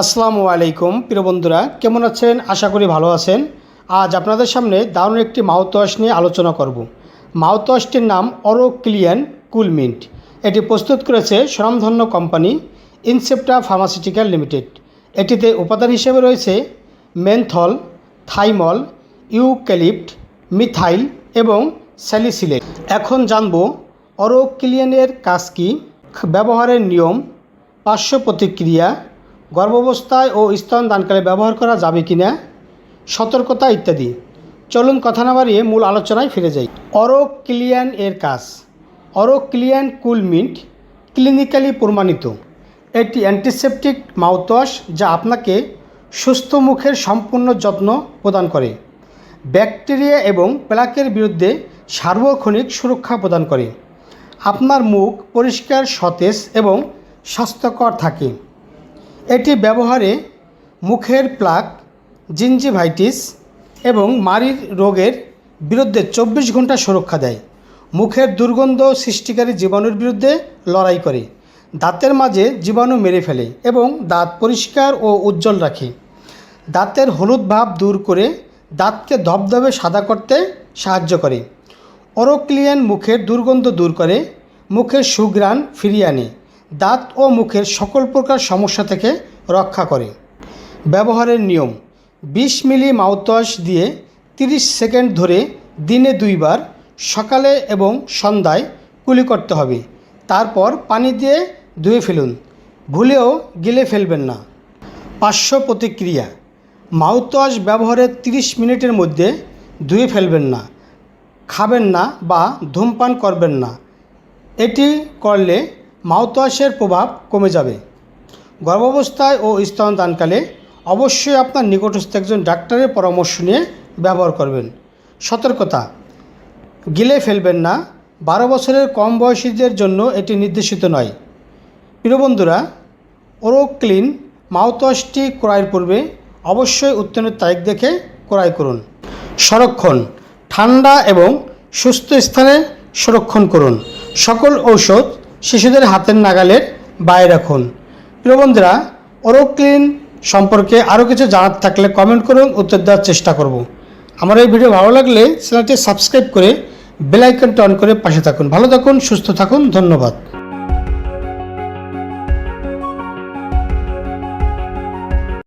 আসসালামু আলাইকুম, প্রিয় বন্ধুরা, কেমন আছেন? আশা করি ভালো আছেন। আজ আপনাদের সামনে দারুণ একটি মাউথওয়াশ নিয়ে আলোচনা করব। মাউথওয়াশটির নাম অরো ক্লিয়ান কুলমিন্ট এটি প্রস্তুত করেছে স্বনামধন্য কোম্পানি ইনসেপ্টা ফার্মাসিউটিক্যাল লিমিটেড। এটিতে উপাদান হিসেবে রয়েছে মেনথল, থাইমল, ইউক্যালিপ্ট, মিথাইল এবং স্যালিসিলেট। এখন জানব অরো ক্লিয়ানের কাজ কী ব্যবহারের নিয়ম, পার্শ্ব প্রতিক্রিয়া, গর্ভাবস্থায় ও স্তন দানকালে ব্যবহার করা যাবে কি না সতর্কতা ইত্যাদি। চলুন কথা না বাড়িয়ে মূল আলোচনায় ফিরে যাই। অরোক্লিয়ান এর কাজ। অরোক্লিয়ান কুলমিন্ট ক্লিনিক্যালি প্রমাণিত। একটি অ্যান্টিসেপটিক মাউথওয়াশ যা আপনাকে সুস্থ মুখের সম্পূর্ণ যত্ন প্রদান করে। ব্যাকটেরিয়া এবং প্লাকের বিরুদ্ধে সার্বক্ষণিক সুরক্ষা প্রদান করে। আপনার মুখ পরিষ্কার, সতেজ এবং স্বাস্থ্যকর থাকে। এটি ব্যবহারে মুখের প্লাক জিঞ্জিভাইটিস এবং মারির রোগের বিরুদ্ধে চব্বিশ ঘণ্টা সুরক্ষা দেয়। মুখের দুর্গন্ধ সৃষ্টিকারী জীবাণুর বিরুদ্ধে লড়াই করে। দাঁতের মাঝে জীবাণু মেরে ফেলে এবং দাঁত পরিষ্কার ও উজ্জ্বল রাখে। দাঁতের হলুদ ভাব দূর করে দাঁতকে ধবধবে সাদা করতে সাহায্য করে। অরোক্লিয়ান মুখের দুর্গন্ধ দূর করে, মুখের সুঘ্রাণ ফিরিয়ে আনে, দাঁত ও মুখের সকল প্রকার সমস্যা থেকে রক্ষা করে। ব্যবহারের নিয়ম, বিশ মিলি মাউথওয়াশ দিয়ে 30 সেকেন্ড ধরে দিনে দুইবার সকালে এবং সন্ধ্যায় কুলি করতে হবে। তারপর পানি দিয়ে ধুয়ে ফেলুন, ভুলেও গিলে ফেলবেন না। পার্শ্ব প্রতিক্রিয়া, মাউথওয়াশ ব্যবহারের 30 মিনিটের মধ্যে ধুয়ে ফেলবেন না। খাবেন না বা ধূমপান করবেন না। এটি করলে মাউথওয়াশের প্রভাব কমে যাবে। গর্ভাবস্থায় ও স্তনদানকালে অবশ্যই আপনার নিকটস্থ একজন ডাক্তারের পরামর্শ নিয়ে ব্যবহার করবেন। সতর্কতা, গিলে ফেলবেন না। বারো বছরের কম বয়সীদের জন্য এটি নির্দেশিত নয়। প্রিয় বন্ধুরা ওরো ক্লিন মাউথওয়াশটি ক্রয়ের পূর্বে অবশ্যই উত্তনের তারিখ দেখে ক্রয় করুন। সংরক্ষণ ঠান্ডা এবং সুস্থ স্থানে সংরক্ষণ করুন। সকল ঔষধ শিশুদের হাতের নাগালের বাইরে রাখুন। প্রিয় বন্ধুরা ওরোক্লিন সম্পর্কে আরও কিছু জানার থাকলে কমেন্ট করুন, উত্তর দেওয়ার চেষ্টা করব। আমার এই ভিডিও ভালো লাগলে চ্যানেলটি সাবস্ক্রাইব করে বেলাইকনটি অন করে পাশে থাকুন। ভালো থাকুন, সুস্থ থাকুন, ধন্যবাদ।